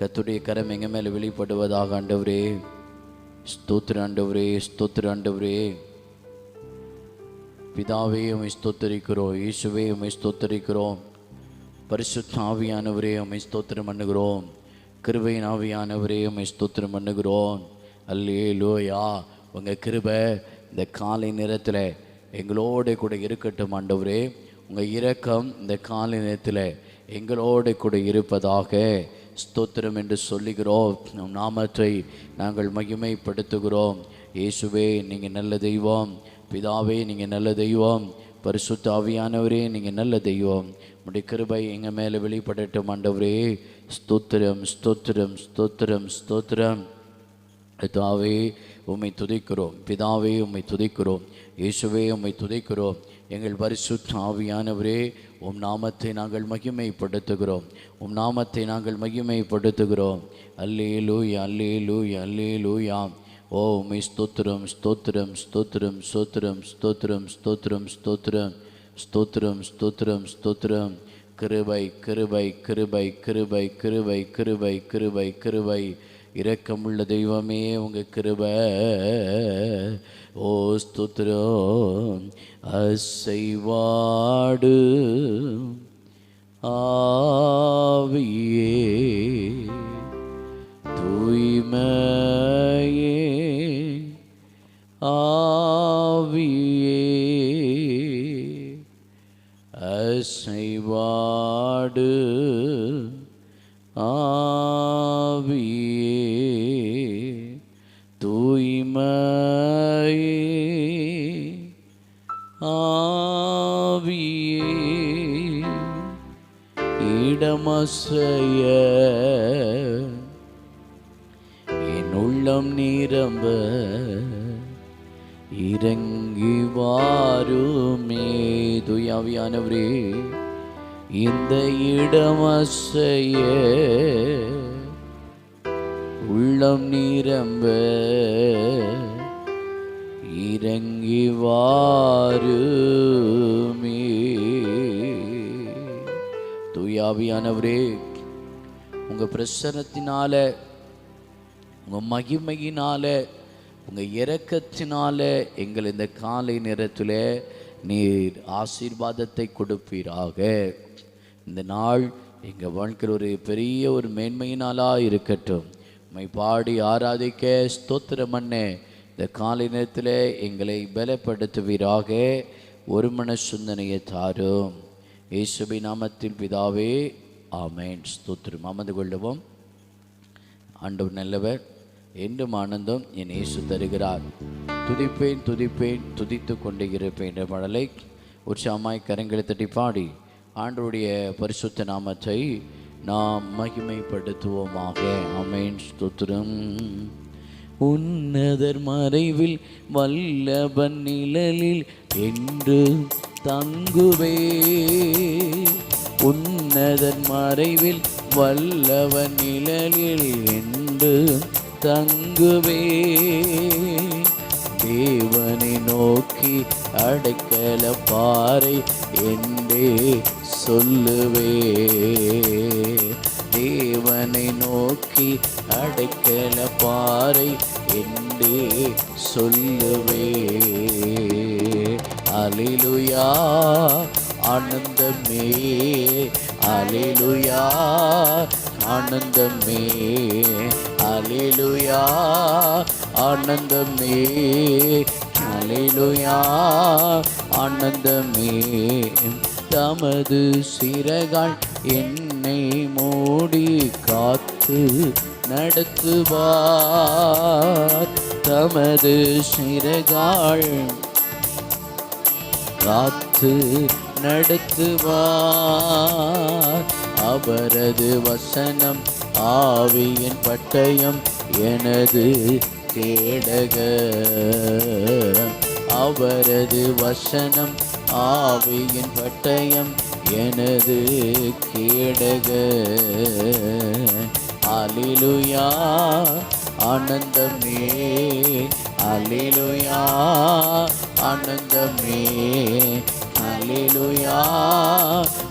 கத்துடைய கரம் எங்க மேலே வெளிப்படுவதாக ஆண்டவரே. ஸ்தோத்திர ஆண்டவரே ஸ்தோத்திர ஆண்டவரே. பிதாவே உம்மை ஸ்தோத்தரிக்கிறோம். இயேசுவே உம்மை ஸ்தோத்தரிக்கிறோம். பரிசுத்த ஆவியானவரே உம்மை ஸ்தோத்திரம் பண்ணுகிறோம். கிருபையின் ஆவியானவரே உம்மை ஸ்தோத்திரம் பண்ணுகிறோம். அல்லே லோயா உங்கள் கிருபை இந்த காலை நேரத்தில் எங்களோட கூட இருக்கட்டும் ஆண்டவரே. உங்கள் இரக்கம் இந்த காலை நேரத்தில் எங்களோட கூட இருப்பதாக ஸ்தோத்திரம் என்று சொல்லுகிறோம். நாமத்தை நாங்கள் மகிமைப்படுத்துகிறோம். இயேசுவே நீங்கள் நல்ல தெய்வம். பிதாவே நீங்கள் நல்ல தெய்வம். பரிசுத்த ஆவியானவரே நீங்கள் நல்ல தெய்வம். உடைய கிருபை எங்கள் மேலே வெளிப்படட்டும் ஆண்டவரே. ஸ்தோத்திரம் ஸ்தோத்திரம் ஸ்தோத்திரம் ஸ்தோத்திரம். பிதாவே உம்மை துதிக்கிறோம். பிதாவே உம்மை துதிக்கிறோம். இயேசுவே உம்மை துதிக்கிறோம். எங்கள் பரிசுத்த ஆவியானவரே உம் நாமத்தை நாங்கள் மகிமைப்படுத்துகிறோம். உம் நாமத்தை நாங்கள் மகிமைப்படுத்துகிறோம். அல்லே லூய் அல்லே லூய் அல்லே லூயா ஓ உமை ஸ்தோத்திரம் ஸ்தோத்திரம் ஸ்தோத்திரம் ஸ்தோத்திரம் ஸ்தோத்திரம் ஸ்தோத்திரம் ஸ்தோத்திரம். ஸ்தோத்திரம் ஸ்தோத்திரம் ஸ்தோத்திரம். கிருபை கிருபை கிருபை கிருபை கிருபை கிருபை கிருபை கிருபை. இரக்கமுள்ள தெய்வமே உங்க கிருப. ஓ ஸ்துத்ரோ அசைவாடு ஆவியே தூய்மையே ஆவியே. அசைவாடு ആവിയേ തൂയ്മയേ ആവിയേ ഇടമസയ என்னுள்ளம் நிரம்ப ഇറങ്ങി വാരുമേ. തുയാവിയാനവരേ இந்த இடமசைய உள்ளம் நிரம்ப இறங்கி வாருமே துயாவியானவரே உங்கள் பிரசனத்தினால உங்கள் மகிமையினால உங்கள் இறக்கத்தினால எங்கள் இந்த காலை நேரத்தில் நீர் ஆசீர்வாதத்தை கொடுப்பீராக. இந்த நாள் எங்கள் வாழ்க்கையில் ஒரு பெரிய ஒரு மேன்மையினாலாக இருக்கட்டும். உம்மை பாடி ஆராதிக்க ஸ்தோத்திரம் அண்ணே இந்த காலை நேரத்தில் எங்களை பலப்படுத்துவீராக. ஒரு மன சிந்தனையை தாரும். இயேசுபி நாமத்தில் பிதாவே ஆமேன். ஸ்தோத்திரம். அமர்ந்து கொள்ளுவோம். ஆண்டவர் நல்லவர் என்றும் ஆனந்தம் என் இயேசு தருகிறார். துதிப்பேன் துதிப்பேன் துதித்து கொண்டு இருப்பேன் என்ற மழலை உற்சாகமாய் கரங்களை தட்டி பாடி. ஆண்டருடைய பரிசுத்த நாமத்தை நாம் மகிமைப்படுத்துவோமாக. அமேன் ஸ்தோத்திரம். உன்னதர் மறைவில் வல்லபன் நிழலில் என்று தங்குவே. உன்னதன் மறைவில் வல்லவன் நிழலில் என்று தங்குவே. தேவனை நோக்கி அடைக்கல பாறை என்றே சொல்லுவே. தேவனை நோக்கி அடைக்கல பாறை என்றே சொல்லுவே. அலிலுயா ஆனந்தமே அலிலுயா ஆனந்தமே. அலிலுயா ஆனந்தமே அலிலுயா ஆனந்தமே. தமது சிறகால் என்னை மூடி காத்து நடத்துவார். தமது சிறகால் காத்து நடத்துவார். அவரது வசனம் ஆவியின் பட்டயம் எனது கேடக. அவரது வசனம் ஆவியின் பட்டயம் எனது கேடக. அலிலுயா ஆனந்தமே அலிலுயா ஆனந்தமே அலிலுயா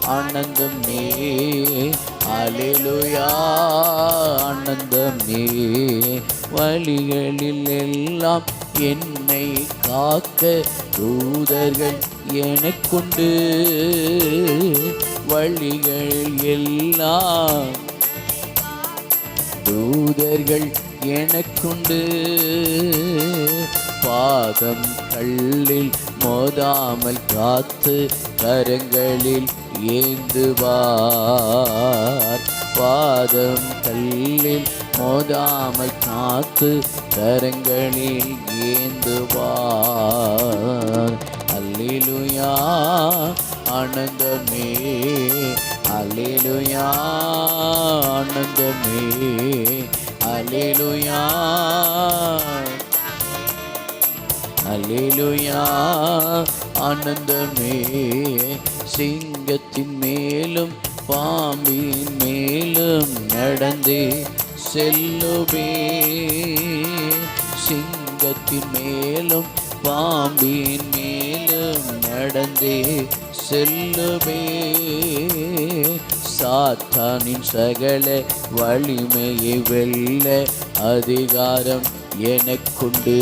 ஆனந்தமே அலிலுயா ஆனந்தமே வழிகளில் எல்லாம் என்னை காக்க தூதர்கள் எனக்குண்டு. வழிகள் எல்லாம் தூதர்கள் எனக்குண்டு. பாதம் கல்லில் மோதாமல் காத்து கரங்களில் ஏந்துவார். பாதம் கல்லில் மோதாமல் காத்து கரங்களில் ஏந்துவார். அல்லிலுயா ஆனந்தமே அல்லிலுயா ஆனந்தமே அல்லிலுயா. அல்லிலுயா ஆனந்தமே சிங்கத்தின் மேலும் பாம்பின் மேலும் நடந்தே செல்லுமே. சிங்கத்தின் மேலும் பாம்பின் மேலும் நடந்தே செல்லுமே. சாத்தானின் சகல வலிமையை வெல்ல அதிகாரம் எனக்குண்டு.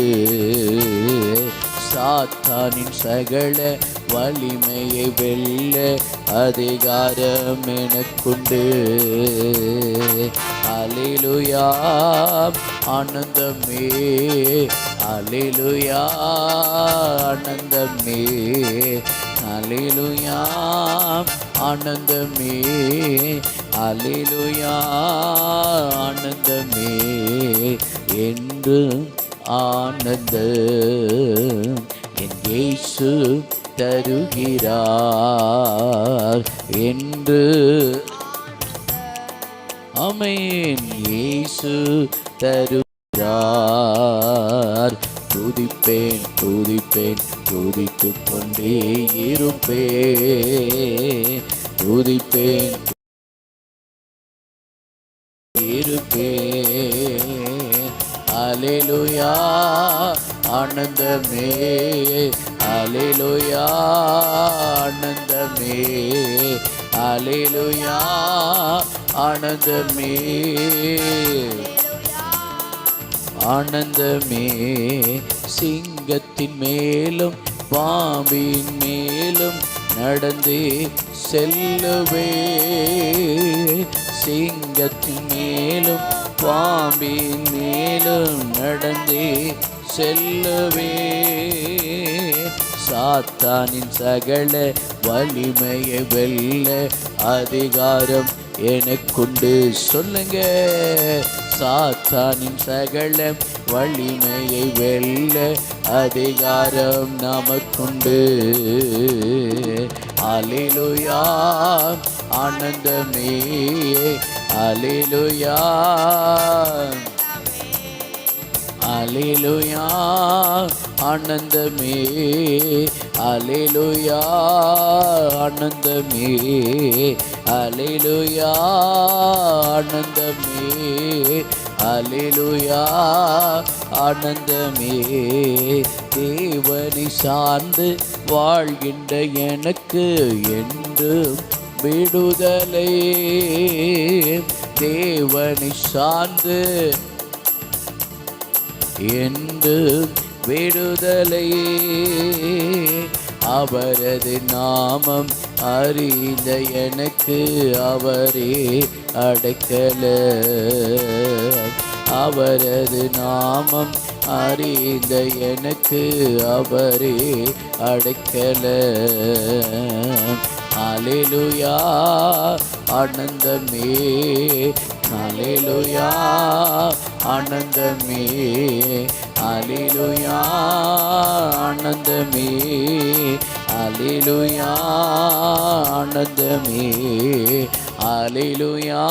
சாத்தானின் சகல வலிமையை வெல்ல அதிகாரம் எனக்குண்டு. அலிலுயா ஆனந்தமே. அலிலுயா ஆனந்தமே. அலிலுயா ஆனந்தமே. அலிலுயா ஆனந்தமே. என்று ஆனந்த என் இயேசு தருகிறார் என்று அமேன். இயேசு தருகிறார். துதிப்பேன் துதிப்பேன் துதித்து கொண்டே இருப்பேன். துதிப்பேன் இருப்பேன் அலேலுயா. ஆனந்தமே. அலிலுயா ஆனந்தமே. அலிலுயா ஆனந்தமே. ஆனந்தமே. சிங்கத்தின் மேலும் பாம்பின் மேலும் நடந்து செல்லுவே. சிங்கத்தின் மேலும் பாம்பின் மேலும் நடந்தே செல்லுவே. சாத்தானின் சகல வலிமையை வெல்ல அதிகாரம் எனக்குண்டு. சொல்லுங்க. சாத்தானின் சகல வலிமையை வெல்ல அதிகாரம் நமக்குண்டு. அலிலுயா ஆனந்தமே. அலிலுயா. அலிலுயா ஆனந்தமே அலிலுயா ஆனந்தமே அலிலுயா ஆனந்தமே அலிலுயா ஆனந்தமே. தேவனை சார்ந்து வாழ்கின்ற எனக்கு என்றும் விடுதலை. தேவனை சார்ந்து என்று விடுதலை அவரது நாமம் அறிந்த எனக்கு அவரே அடைக்கல. அவரது நாமம் அறிந்த எனக்கு அவரே அடைக்கல. அலிலுயா ஆனந்தமே அலிலுயா ஆனந்தமே அலிலுயா ஆனந்தமே அலிலுயா ஆனந்தமே அலிலுயா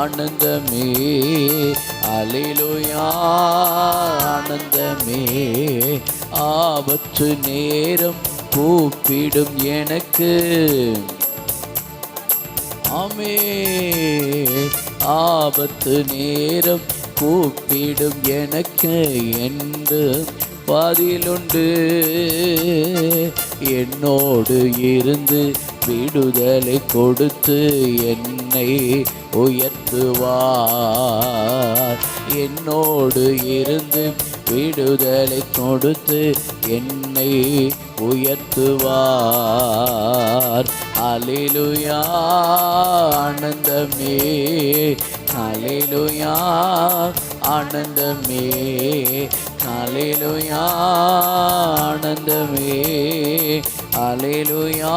ஆனந்தமே அலிலுயா ஆனந்தமே ஆபத்து நேரம் கூப்பிடும் எனக்கு. ஆமே ஆபத்து நேரம் கூப்பிடும் எனக்கு என்று பதிலுண்டு. என்னோடு இருந்து விடுதலை கொடுத்து என்னை உயர்த்துவார். என்னோடு இருந்து விடுதலை கொடுத்து என்னை உயர்த்துவார். அலிலுயா ஆனந்தமே. அலிலுயா ஆனந்தமே. அலிலுயா ஆனந்தமே. அலிலுயா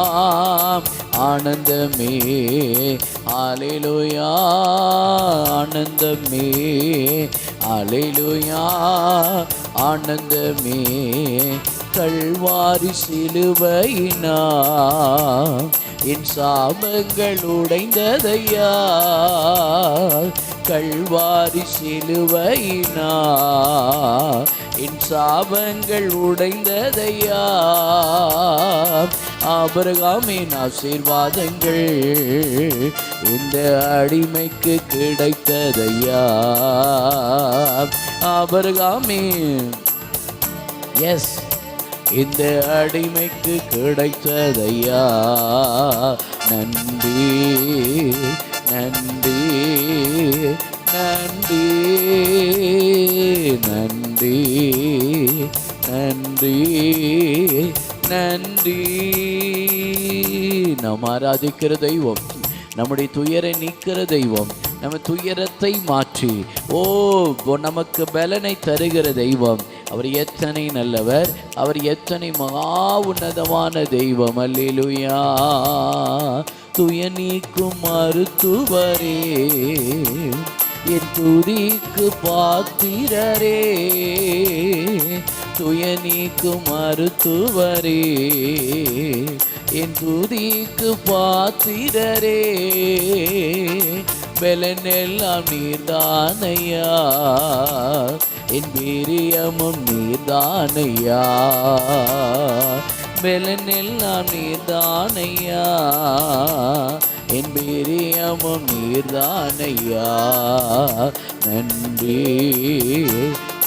ஆனந்தமே. அலிலுயா ஆனந்தமே. அலிலுயா ஆனந்தமே. கல்வாரி சிலுவையினா என் சாபங்கள் உடைந்ததையா? கல்வாரி சிலுவையினா என் சாபங்கள் உடைந்ததையா? ஆபரகாமின் ஆசீர்வாதங்கள் இந்த அடிமைக்கு கிடைத்ததையா? ஆபரகாமின் எஸ் இந்த அடிமைக்கு கிடைத்ததையா? நன்றி நன்றி நன்றி நன்றி நன்றி நன்றி. நாம் ஆராதிக்கிற தெய்வம் நம்முடைய துயரை நீக்கிற தெய்வம் நம்ம துயரத்தை மாற்றி ஓ நமக்கு பலனை தருகிற தெய்வம் அவர் எத்தனை நல்லவர்? அவர் எத்தனை மகா உன்னதமான தெய்வம்? அல்லேலூயா. துய நீக்கும் மருத்துவரே. என் துதிக்கு பாத்திரரே. துய நீக்கும் மருத்துவரே. என் துதிக்கு பாத்திரரே. பெலனெல்லாம் நீர்தானையா. என் வீரியமும் நீர்தானையா? பெலனெல்லாம் நீதானையா என் வீரியமும் நீதானையா நன்றி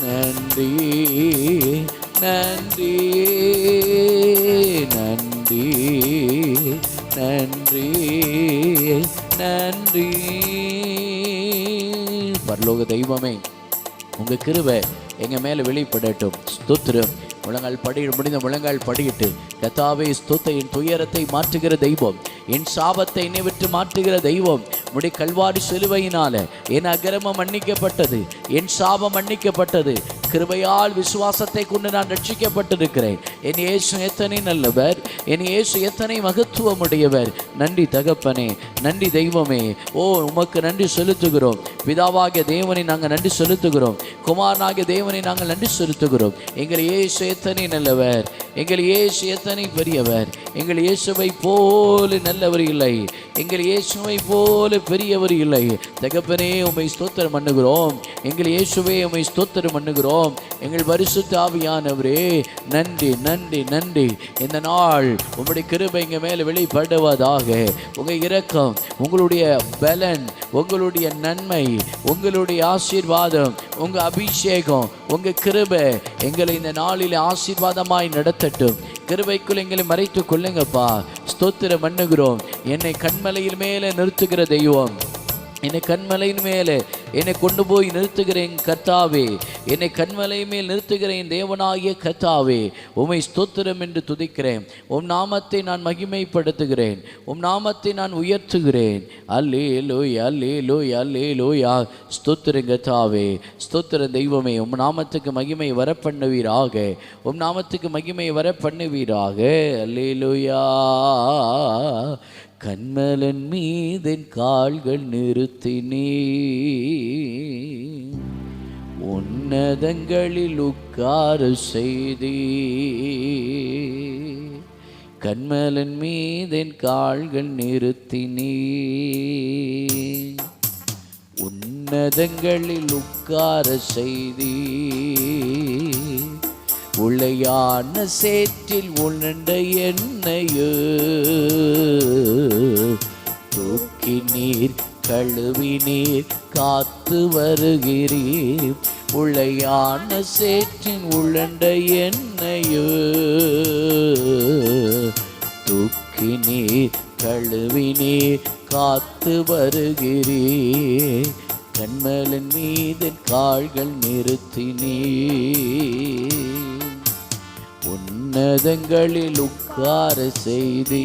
நன்றி நன்றி நன்றி நன்றி நன்றி. பரலோக தெய்வமே உங்கள் கிருவை எங்கள் மேலே வெளிப்படட்டும். ஸ்தோத்திரம். முழங்கால் படி முடிந்த முழங்கால் படியிட்டு கத்தாவே ஸ்தோத்தையின் துயரத்தை மாற்றுகிற தெய்வம். என் சாபத்தை என்னை விட்டு மாற்றுகிற தெய்வம் முடி கல்வாரி சிலுவையினால என் அகிரமம் மன்னிக்கப்பட்டது என் சாபம் மன்னிக்கப்பட்டது கிருபையால் விசுவாசத்தை கொண்டு நான் ரட்சிக்கப்பட்டிருக்கிறேன். என் இயேசு எத்தனை நல்லவர் என் இயேசு எத்தனை மகத்துவமுடையவர். நன்றி தகப்பனே நன்றி தெய்வமே ஓ உமக்கு நன்றி செலுத்துகிறோம். பிதாவாகிய தேவனை நாங்கள் நன்றி செலுத்துகிறோம். குமாரனாகிய தேவனை நாங்கள் நன்றி செலுத்துகிறோம். எங்கள் இயேசு எத்தனை நல்லவர் எங்கள் இயேசு எத்தனை பெரியவர்? எங்கள் இயேசுவை போல நல்லவர் இல்லை. எங்கள் இயேசுவை போல பெரியவர் இல்லை. தகப்பனே உமை ஸ்தோத்திரம் பண்ணுகிறோம். எங்கள் இயேசுவை உமை ஸ்தோத்திரம் பண்ணுகிறோம். எங்கள் பரிசுத்த ஆவியானவரே நன்றி நன்றி நன்றி. இந்த நாள் உங்களுடைய கிருபை எங்கள் மேலே வெளிப்படுவதாக. உங்கள் இரக்கம் உங்களுடைய பலன் உங்களுடைய நன்மை உங்களுடைய ஆசீர்வாதம் உங்க அபிஷேகம் உங்க கிருபை எங்களை இந்த நாளில் ஆசீர்வாதமாய் நடத்தட்டும். கிருபைக்குள் எங்களை மறைத்து கொள்ளுங்கப்பா. ஸ்தோத்திரம் பண்ணுகிறோம். என்னை கண்மலையில் மேலே நிறுத்துகிற தெய்வம். என்னை கண்மலையின் மேலே என்னை கொண்டு போய் நிறுத்துகிறேன் கர்த்தாவே. என்னை கண்மலை மேல் நிறுத்துகிறேன் தேவனாகிய கர்த்தாவே. உமை ஸ்தோத்திரம் என்று துதிக்கிறேன். உம் நாமத்தை நான் மகிமைப்படுத்துகிறேன். உம் நாமத்தை நான் உயர்த்துகிறேன். அல்லே லோய் அல்லே லோய் அல்லே லோயா ஸ்தோத்திரம் கர்த்தாவே. ஸ்தோத்திரம் தெய்வமே உம் நாமத்துக்கு மகிமை வர பண்ணுவீராக உம் நாமத்துக்கு மகிமை வர பண்ணுவீராக அல்லே லோயா கண்மலன் மீதன் கால்கள் நிறுத்தினே உன்னதங்களில் உட்கார செய்தே கண்மலன் மீதன் கால்கள் நிறுத்தினே உன்னதங்களில் உட்கார செய்தே உளையான சேற்றில் உணர்ந்த என்னையோ. தூக்கி நீர் கழுவி நீர் காத்து வருகிறீர். உளையான சேற்றின் உழண்ட நீர் கழுவி நீர் காத்து வருகிறீர். கண்மலன் மீது கால்கள் நிறுத்தினீர். உன்னதங்களில் உட்கார செய்தி.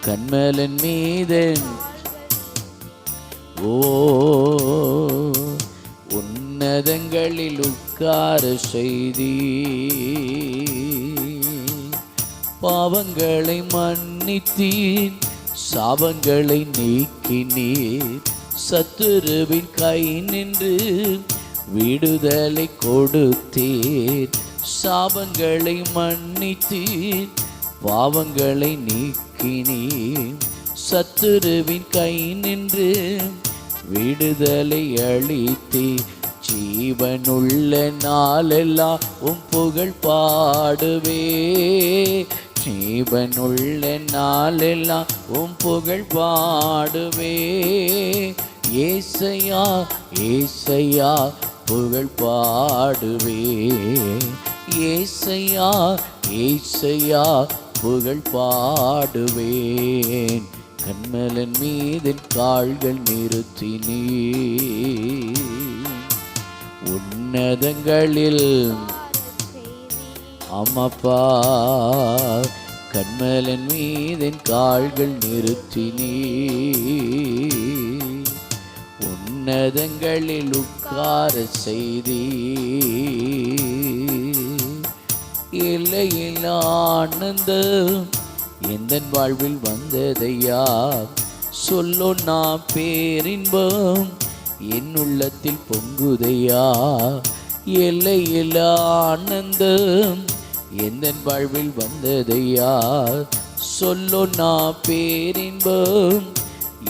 கண்மலன் மீதன் ஓ உன்னதங்களில் உட்கார செய்தி. பாவங்களை மன்னித்தீர் சாபங்களை நீக்கினீர். சத்துருவின் கை நின்று விடுதலை கொடுத்தீர். சாபங்களை மன்னித்தீர். பாவங்களை நீக்கினீர். சத்துருவின் கை நின்று விடுதலை அளித்தீர். ஜீவனுள்ள நாளெல்லாம் உம் புகழ் பாடுவே. ஜீவனுள்ள நாளெல்லாம் உம் புகழ் பாடுவே. ஏசையா ஏசையா புகழ் பாடுவே ஏசையா ஏசையா புகழ் பாடுவேன். கண்மலன் மீதின் கால்கள் நிறுத்தினீ உன்னதங்களில் அம்மப்பா கண்மலன் மீதின் கால்கள் நிறுத்தினீ உன்னதங்களில் உட்கார செய்தி இல்லையில் ஆனந்தம் எந்த வாழ்வில் வந்ததையா சொல்லோ நான் பேரின்பம் என் உள்ளத்தில் பொங்குதையா எல்லையில் ஆனந்தம் எந்த வாழ்வில் வந்ததையா சொல்லோ நான் பேரின்பம்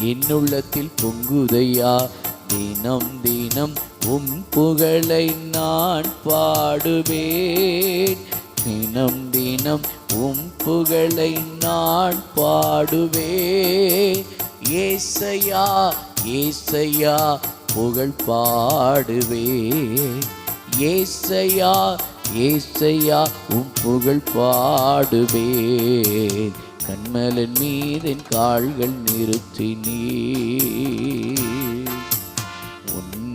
என் உள்ளத்தில் பொங்குதையா தினம் தினம் உம் புகழை நான் பாடுவேன். தினம் தினம் உம் புகழை நான் பாடுவேன். ஏசையா ஏசையா புகழ் பாடுவேன். ஏசையா ஏசையா உம் புகழ் பாடுவேன். கண்மலன் மீதின் கால்கள் நிறுத்தினீ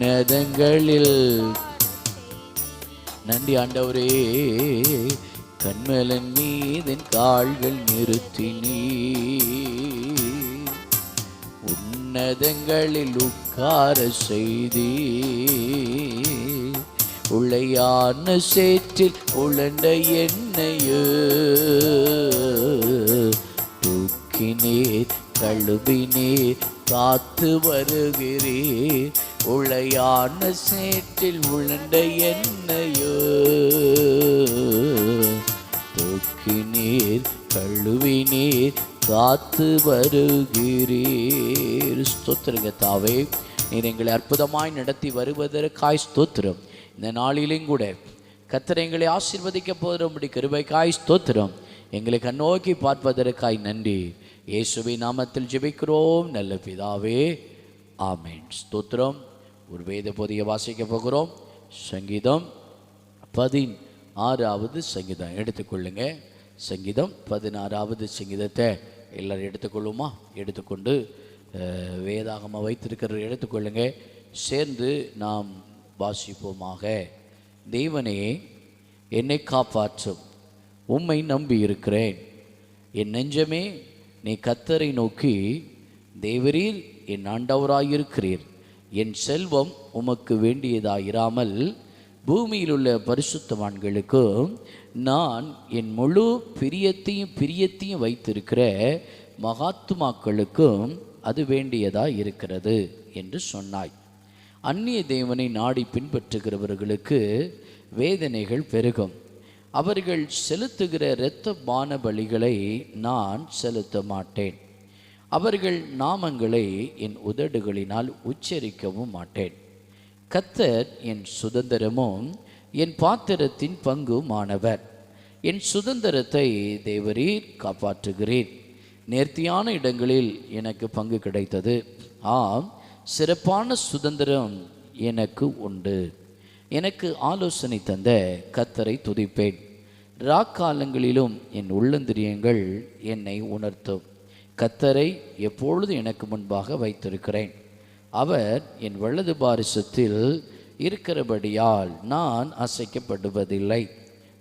உன்னதங்களில் நன்றி ஆண்டவரே கண்மலன் மீதின் கால்கள் நிறுத்தினீ உன்னதங்களில் உட்கார செய்தி உளையான சேற்றில் உழண்ட எண்ணெயோ தூக்கினீர் கழுவினீர் காத்து வருகிறீர். உளையான சேற்றில் உழண்ட தொகிநீர் கழுவி நீர் காத்து வருகிறீர். ஸ்தோத்திரங்க தாவே நீர் எங்களை அற்புதமாய் நடத்தி வருவதற்காய் ஸ்தோத்திரம். இந்த நாளிலும் கூட கத்தர் எங்களை ஆசீர்வதிக்க போகிறபடி கிருபைக்காய் ஸ்தோத்திரம். எங்களை கண்ணோக்கி பார்ப்பதற்காய் நன்றி. இயேசுவை நாமத்தில் ஜெபிக்கிறோம் நல்ல பிதாவே. ஆமேன். ஸ்தோத்திரம். ஒரு வேத பொதிய வாசிக்க போகிறோம். சங்கீதம் பதின் ஆறாவது சங்கீதம். எடுத்துக்கொள்ளுங்க. சங்கீதம் பதினாறாவது சங்கீதத்தை எல்லோரும் எடுத்துக்கொள்ளுமா? எடுத்துக்கொண்டு அஹ், வேதாகம வைத்திருக்கிற எடுத்துக்கொள்ளுங்க. சேர்ந்து நாம் வாசிப்போமாக. தேவனே என்னை காப்பாற்றும். உம்மை நம்பி இருக்கிறேன். என் நெஞ்சமே நீ கத்தரை நோக்கி தேவரீர் என் ஆண்டவராயிருக்கிறீர். என் செல்வம் உமக்கு வேண்டியதாயிராமல் பூமியில் உள்ள பரிசுத்தவான்களுக்கும் நான் என் முழு பிரியத்தையும் பிரியத்தையும் வைத்திருக்கிற மகாத்துமாக்களுக்கும் அது வேண்டியதா இருக்கிறது என்று சொன்னாய். அந்நிய தேவனை நாடி பின்பற்றுகிறவர்களுக்கு வேதனைகள் பெருகும். அவர்கள் செலுத்துகிற இரத்த பான பலிகளை நான் செலுத்த மாட்டேன் அவர்கள் நாமங்களை என் உதடுகளினால் உச்சரிக்கவும் மாட்டேன். கத்தர் என் சுதந்திரமும் என் பாத்திரத்தின் பங்குமானவர். என் சுதந்திரத்தை தேவரீர் காப்பாற்றுகிறேன் நேர்த்தியான இடங்களில் எனக்கு பங்கு கிடைத்தது. ஆம் சிறப்பான சுதந்திரம் எனக்கு உண்டு. எனக்கு ஆலோசனை தந்த கத்தரை துதிப்பேன். ராக்காலங்களிலும் என் உள்ளந்திரியங்கள் என்னை உணர்த்தும். கத்தரை எப்பொழுது எனக்கு முன்பாக வைத்திருக்கிறேன்? அவர் என் வலது பாரிசத்தில் இருக்கிறபடியால் நான் அசைக்கப்படுவதில்லை.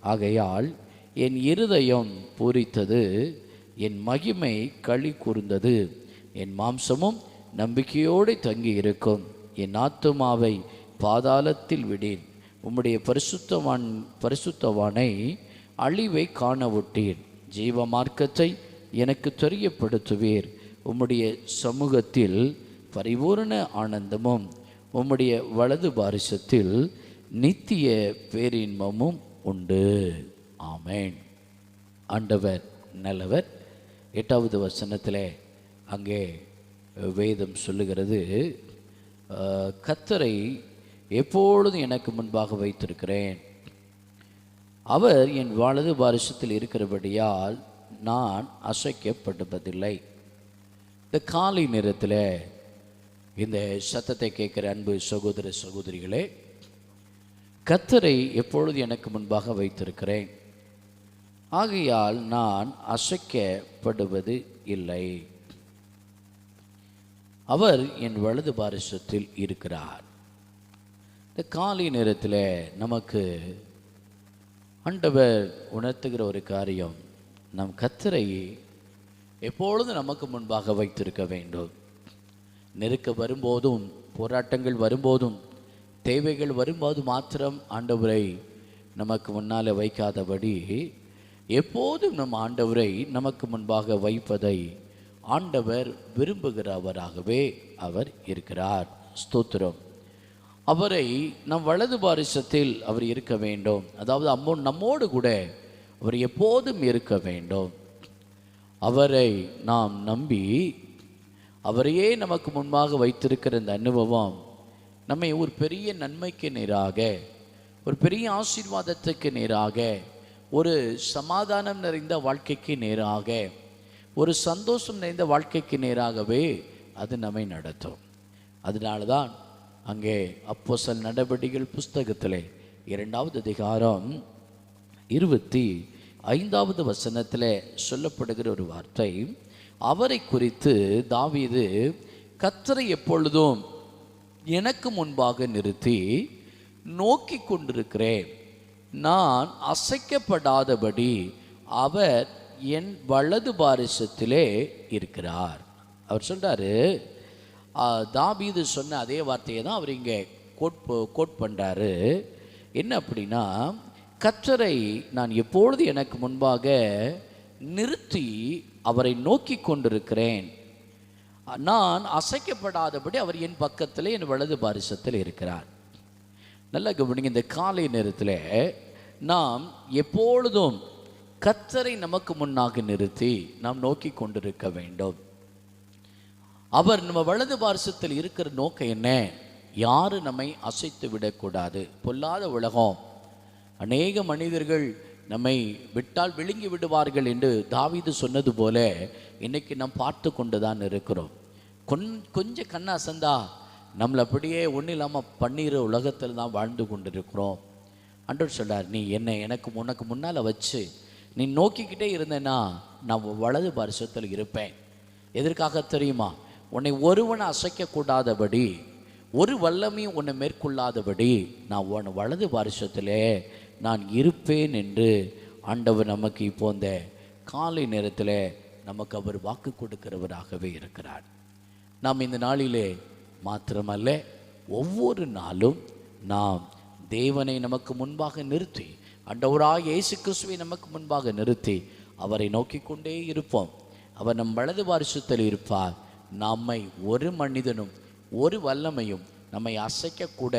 ஆகையால் என் இருதயம் பூரித்தது என் மகிமை களி கூர்ந்தது என் மாம்சமும் நம்பிக்கையோடு தங்கி இருக்கும் என் ஆத்துமாவை பாதாளத்தில் விடேன். உம்முடைய பரிசுத்தவான் பரிசுத்தவானை அழிவை காண விட்டீர் ஜீவ மார்க்கத்தை எனக்கு தெரியப்படுத்துவீர். உம்முடைய சமூகத்தில் பரிபூரண ஆனந்தமும் உம்முடைய வலது பாரிசத்தில் நித்திய பேரின்பமும் உண்டு. ஆமேன். ஆண்டவர் நல்லவர். எட்டாவது வசனத்தில் அங்கே வேதம் சொல்லுகிறது கத்தரை எப்பொழுதும் எனக்கு முன்பாக வைத்திருக்கிறேன். அவர் என் வலது பாரிசத்தில் இருக்கிறபடியால் நான் அசைக்கப்படுவதில்லை இந்த காலை நேரத்தில் இந்த சத்தத்தை கேட்குற அன்பு சகோதர சகோதரிகளே கத்தரை எப்பொழுது எனக்கு முன்பாக வைத்திருக்கிறேன்? ஆகையால் நான் அசைக்கப்படுவது இல்லை. அவர் என் வலது பாரிசத்தில் இருக்கிறார். இந்த காலை நேரத்தில் நமக்கு ஆண்டவர் உணர்த்துகிற ஒரு காரியம் நம் கத்தரை எப்பொழுது நமக்கு முன்பாக வைத்திருக்க வேண்டும்? நெருக்க வரும்போதும் போராட்டங்கள் வரும்போதும் தேவைகள் வரும்போது மாத்திரம் ஆண்டவரை நமக்கு முன்னால் வைக்காதபடி எப்போதும் நம் ஆண்டவரை நமக்கு முன்பாக வைப்பதை ஆண்டவர் விரும்புகிறவராகவே அவர் இருக்கிறார். ஸ்தோத்திரம். அவரை நம் வலது பாரிசத்தில் அவர் இருக்க வேண்டும். அதாவது அம்மோ நம்மோடு கூட அவர் எப்போதும் இருக்க வேண்டும். அவரை நாம் நம்பி அவரையே நமக்கு முன்பாக வைத்திருக்கிற இந்த அனுபவம் நம்மை ஒரு பெரிய நன்மைக்கு நேராக ஒரு பெரிய ஆசீர்வாதத்துக்கு நேராக ஒரு சமாதானம் நிறைந்த வாழ்க்கைக்கு நேராக ஒரு சந்தோஷம் நிறைந்த வாழ்க்கைக்கு நேராகவே அது நம்மை நடத்தும். அதனால தான் அங்கே அப்போஸ்தலர் நடவடிக்கைகள் புஸ்தகத்திலே இரண்டாவது அதிகாரம் இருபத்தி ஐந்தாவது வசனத்தில் சொல்லப்படுகிற ஒரு வார்த்தை அவரை குறித்து தாவீது கத்தரை எப்பொழுதும் எனக்கு முன்பாக நிறுத்தி நோக்கி கொண்டிருக்கிறேன். நான் அசைக்கப்படாதபடி அவர் என் வலது பாரிசத்திலே இருக்கிறார். அவர் சொல்கிறாரு தாபீது சொன்ன அதே வார்த்தையை தான் அவர் இங்கே கோட் கோட் பண்ணுறாரு என்ன அப்படின்னா கற்றரை நான் எப்பொழுது எனக்கு முன்பாக நிறுத்தி அவரை நோக்கி கொண்டிருக்கிறேன் நான் அசைக்கப்படாதபடி அவர் என் பக்கத்தில் என் வலது பாரிசத்தில் இருக்கிறார். நல்ல கவனிங்க இந்த காலை நேரத்தில் நாம் எப்பொழுதும் கத்தரை நமக்கு முன்னாக நிறுத்தி நாம் நோக்கி கொண்டிருக்க வேண்டும். அவர் நம்ம வலது பாரசத்தில் இருக்கிற நோக்கம் என்ன? யாரும் நம்மை அசைத்து விடக்கூடாது பொல்லாத உலகம். அநேக மனிதர்கள் நம்மை விட்டால் விழுங்கி விடுவார்கள் என்று தாவிது சொன்னது போல இன்னைக்கு நாம் பார்த்து கொண்டு தான் இருக்கிறோம். கொன் கொஞ்சம் கண்ண அசந்தா நம்மளை அப்படியே ஒன்றும் இல்லாமல் பண்ணிற உலகத்தில் தான் வாழ்ந்து கொண்டிருக்கிறோம். அன்றர் சொல்கிறார் நீ என்னை எனக்கு உனக்கு முன்னால் வச்சு நீ நோக்கிக்கிட்டே இருந்தேன்னா நான் வலது பரிசத்தில் இருப்பேன். எதற்காக தெரியுமா? உன்னை ஒருவனை அசைக்கக்கூடாதபடி ஒரு வல்லமையும் உன்னை மேற்கொள்ளாதபடி நான் உன் வலது வருஷத்திலே நான் இருப்பேன் என்று ஆண்டவர் நமக்கு இப்போ அந்த காலை நேரத்தில் நமக்கு அவர் வாக்கு கொடுக்கிறவராகவே இருக்கிறார். நாம் இந்த நாளிலே மாத்திரமல்ல ஒவ்வொரு நாளும் நாம் தேவனை நமக்கு முன்பாக நிறுத்தி அண்டவராக இயேசு கிறிஸ்துவை நமக்கு முன்பாக நிறுத்தி அவரை நோக்கி கொண்டே இருப்போம். அவர் நம் வலது வாரிசத்தில் இருப்பார். நம்மை ஒரு மனிதனும் ஒரு வல்லமையும் நம்மை அசைக்கக்கூட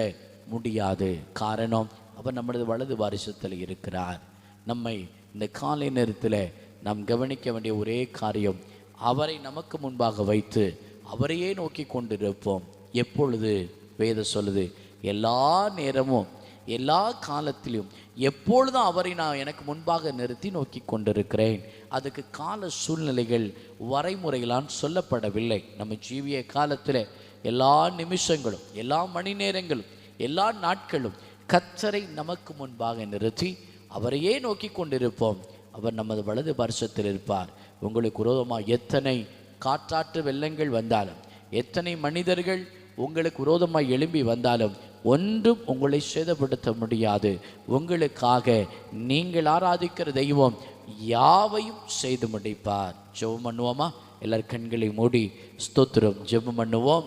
முடியாது. காரணம் அவர் நம்மளது வலது வாரிசத்தில் இருக்கிறார். நம்மை இந்த காலை நேரத்தில் நாம் கவனிக்க வேண்டிய ஒரே காரியம் அவரை நமக்கு முன்பாக வைத்து அவரையே நோக்கி கொண்டிருப்போம். எப்பொழுது? வேத சொல்லுது எல்லா நேரமும் எல்லா காலத்திலும் எப்பொழுதும் அவரை நான் எனக்கு முன்பாக நிறுத்தி நோக்கி கொண்டிருக்கிறேன்? அதுக்கு கால சூழ்நிலைகள் வரைமுறைகளான் சொல்லப்படவில்லை. நம்ம ஜீவிய காலத்தில் எல்லா நிமிஷங்களும் எல்லா மணி நேரங்களும் எல்லா நாட்களும் கத்தரை நமக்கு முன்பாக நிறுத்தி அவரையே நோக்கி கொண்டிருப்போம். அவர் நமது வலது பரிசத்தில் இருப்பார். உங்களுக்கு விரோதமாக எத்தனை காற்றாற்று வெள்ளங்கள் வந்தாலும் எத்தனை மனிதர்கள் உங்களுக்கு விரோதமாக எழும்பி வந்தாலும் ஒன்றும் உங்களை சேதப்படுத்த முடியாது. உங்களுக்காக நீங்கள் ஆராதிக்கிற தெய்வம் யாவையும் செய்து முடிப்பார். ஜெபம் பண்ணுவோமா? எல்லார் கண்களை மூடி ஸ்தோத்திரம். ஜெபம் பண்ணுவோம்.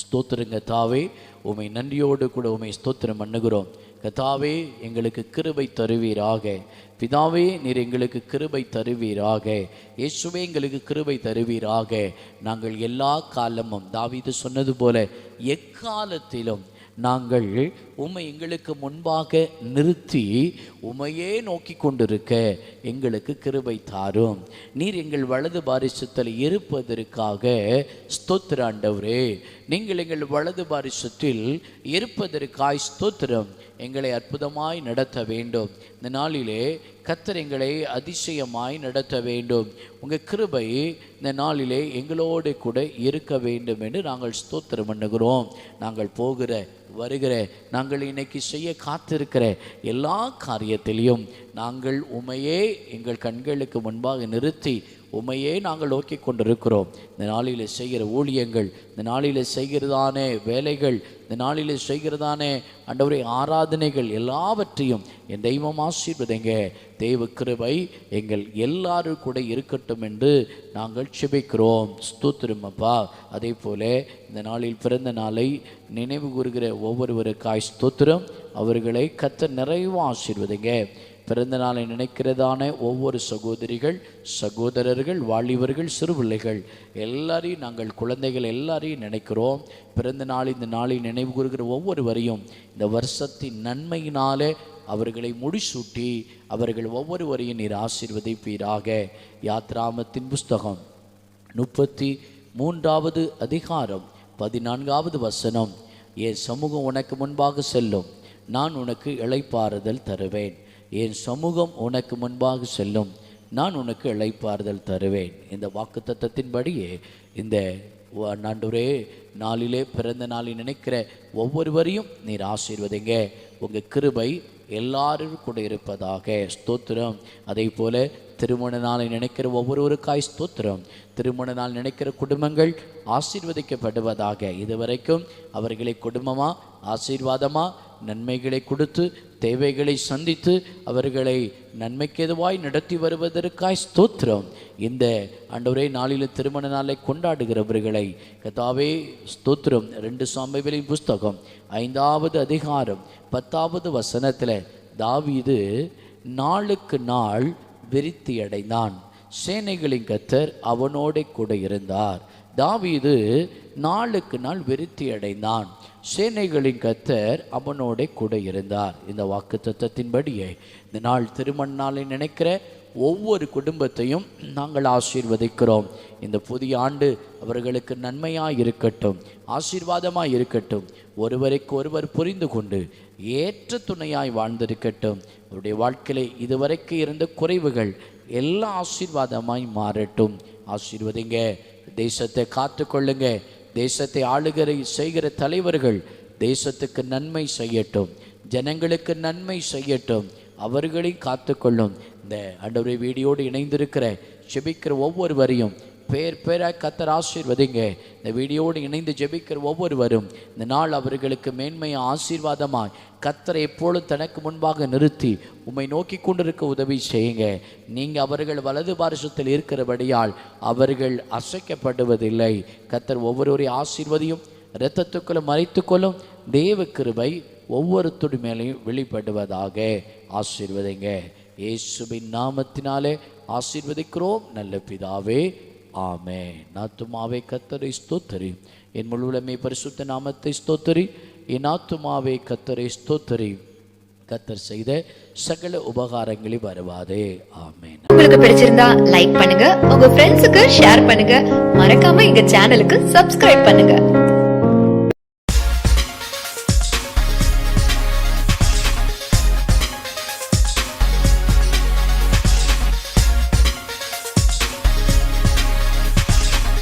ஸ்தோத்திரங்க தாவே உமை நன்றியோடு கூட உமை ஸ்தோத்திரம் பண்ணுகிறோம். கதாவே எங்களுக்கு கிருபை தருவீராக. பிதாவே நீர் எங்களுக்கு கிருபை தருவீராக. இயேசுவே எங்களுக்கு கிருபை தருவீராக. நாங்கள் எல்லா காலமும் தாவீது சொன்னது போல எக்காலத்திலும் நாங்கள் உம்மை எங்களுக்கு முன்பாக நிறுத்தி உமையே நோக்கி கொண்டிருக்க எங்களுக்கு கிருபை தாரும். நீர் எங்கள் வலது பாரிசத்தில் இருப்பதற்காக ஸ்தோத்திராண்டவரே நீங்கள் எங்கள் வலது பாரிசத்தில் இருப்பதற்காய் ஸ்தோத்திரம் எங்களை அற்புதமாய் நடத்த வேண்டும். இந்த நாளிலே கத்தர் எங்களை அதிசயமாய் நடத்த வேண்டும். உங்கள் கிருபை இந்த நாளிலே எங்களோடு கூட இருக்க வேண்டும் என்று நாங்கள் ஸ்தோத்திரம் பண்ணுகிறோம். நாங்கள் போகிற வருகிற நாங்கள் இன்னைக்கு செய்ய காத்திருக்கிற எல்லா காரியத்திலையும் நாங்கள் உமையே எங்கள் கண்களுக்கு முன்பாக நிறுத்தி உமையே நாங்கள் நோக்கி கொண்டிருக்கிறோம். இந்த நாளில் செய்கிற ஊழியங்கள் இந்த நாளில் செய்கிறதான வேலைகள் இந்த நாளில் செய்கிறதானே அண்டவரை ஆராதனைகள் எல்லாவற்றையும் என் தெய்வம் ஆசீர்வதைங்க. தெய்வ கிருபை எங்கள் எல்லாரும் கூட இருக்கட்டும் என்று நாங்கள் சிபிக்கிறோம். ஸ்தோத்திரம் அப்பா. அதே போல இந்த நாளில் பிறந்த நாளை நினைவு கூறுகிற ஒவ்வொருவருக்காய் ஸ்தோத்திரம். அவர்களை கத்த நிறைவு ஆசீர்வதைங்க. பிறந்த நாளை நினைக்கிறதான ஒவ்வொரு சகோதரிகள் சகோதரர்கள் வாலிபர்கள் சிறுபிள்ளைகள் எல்லாரையும் நாங்கள் குழந்தைகள் எல்லாரையும் நினைக்கிறோம். பிறந்த நாள் இந்த நாளை நினைவு கூறுகிற ஒவ்வொருவரையும் இந்த வருஷத்தின் நன்மையினாலே அவர்களை முடிசூட்டி அவர்கள் ஒவ்வொருவரையும் நீர் ஆசீர்வதிப்பீராக. யாத்ராமத்தின் புஸ்தகம் முப்பத்தி மூன்றாவது அதிகாரம் பதினான்காவது வசனம். என் சமூகம் உனக்கு முன்பாக செல்லும் நான் உனக்கு இளைப்பாறுதல் தருவேன். என் சமூகம் உனக்கு முன்பாக செல்லும். நான் உனக்கு இழைப்பாறுதல் தருவேன். இந்த வாக்குத்தத்தத்தின்படியே இந்த நண்டுரே நாளிலே பிறந்த நாளில் நினைக்கிற ஒவ்வொருவரையும் நீர் ஆசீர்வதிங்க. உங்கள் கிருபை எல்லாரும் கூட இருப்பதாக ஸ்தோத்திரம். அதே போல திருமண நாளை நினைக்கிற ஒவ்வொருவருக்காய் ஸ்தோத்திரம். திருமண நாள் நினைக்கிற குடும்பங்கள் ஆசீர்வதிக்கப்படுவதாக. இதுவரைக்கும் அவர்களை குடும்பமா ஆசீர்வாதமா நன்மைகளை கொடுத்து தேவைகளை சந்தித்து அவர்களை நன்மைக்கு எதுவாய் நடத்தி வருவதற்காய் ஸ்தோத்திரம். இந்த அண்டவரே நாளில் திருமண நாளை கொண்டாடுகிறவர்களை கதாவே ஸ்தோத்திரம். ரெண்டு சாம்பைகளின் புஸ்தகம் ஐந்தாவது அதிகாரம் பத்தாவது வசனத்தில் தாவீது நாளுக்கு நாள் விருத்தி அடைந்தான் சேனைகளின் கத்தர் அவனோட கூட இருந்தார். தாவீது நாளுக்கு நாள் விருத்தி அடைந்தான் சேனைகளின் கத்தர் அவனோட கூட இருந்தார். இந்த வாக்கு தத்துவத்தின்படியே இந்த நாள் திருமண நாளை நினைக்கிற ஒவ்வொரு குடும்பத்தையும் நாங்கள் ஆசீர்வதிக்கிறோம். இந்த புதிய ஆண்டு அவர்களுக்கு நன்மையாக இருக்கட்டும் ஆசீர்வாதமாக இருக்கட்டும். ஒருவருக்கு ஒருவர் புரிந்து கொண்டு ஏற்ற துணையாய் வாழ்ந்திருக்கட்டும். அவருடைய வாழ்க்கையில இதுவரைக்கும் இருந்த குறைவுகள் எல்லாம் ஆசீர்வாதமாய் மாறட்டும். ஆசீர்வதிங்க. தேசத்தை காத்துக்கொள்ளுங்க. தேசத்தை ஆளுகிற செய்கிற தலைவர்கள் தேசத்துக்கு நன்மை செய்யட்டும். ஜனங்களுக்கு நன்மை செய்யட்டும். அவர்களை காத்துக்கொள்ளும். இந்த அண்டவரை வீடியோடு இணைந்திருக்கிற செபிக்கிற ஒவ்வொருவரையும் பேர் பேராக கத்தர் ஆசீர்வதிங்க. இந்த வீடியோடு இணைந்து ஜெபிக்கிற ஒவ்வொருவரும் இந்த நாள் அவர்களுக்கு மேன்மையை ஆசீர்வாதமாய் கத்தரை எப்பொழுதும் தனக்கு முன்பாக நிறுத்தி உம்மை நோக்கி கொண்டிருக்க உதவி செய்யுங்க. நீங்கள் அவர்கள் வலது பாரசத்தில் இருக்கிறபடியால் அவர்கள் அசைக்கப்படுவதில்லை. கத்தர் ஒவ்வொருவரையும் ஆசீர்வதியும் இரத்தத்துக்குள்ள மறைத்துக்கொள்ளும் தேவ கிருபை ஒவ்வொருத்தொடு மேலேயும் வெளிப்படுவதாக ஆசீர்வதிங்க. இயேசுவின் நாமத்தினாலே ஆசீர்வதிக்கிறோம். நல்ல பிதாவே ஆமே நாத்துமாவே கத்தரை ஸ்தோத்தரி. என் முழுவதுமே பரிசுத்த நாமத்தை ஸ்தோத்தரி. என் ஆத்துமாவே கத்தரை ஸ்தோத்தரி. கத்தர் செய்த சகல உபகாரங்களை வருவாதே ஆமேன். உங்களுக்கு பிடிச்சிருந்தா லைக் பண்ணுங்க. உங்க ஃப்ரெண்ட்ஸுக்கு ஷேர் பண்ணுங்க. மறக்காம எங்க சேனலுக்கு சப்ஸ்கிரைப் பண்ணுங்க.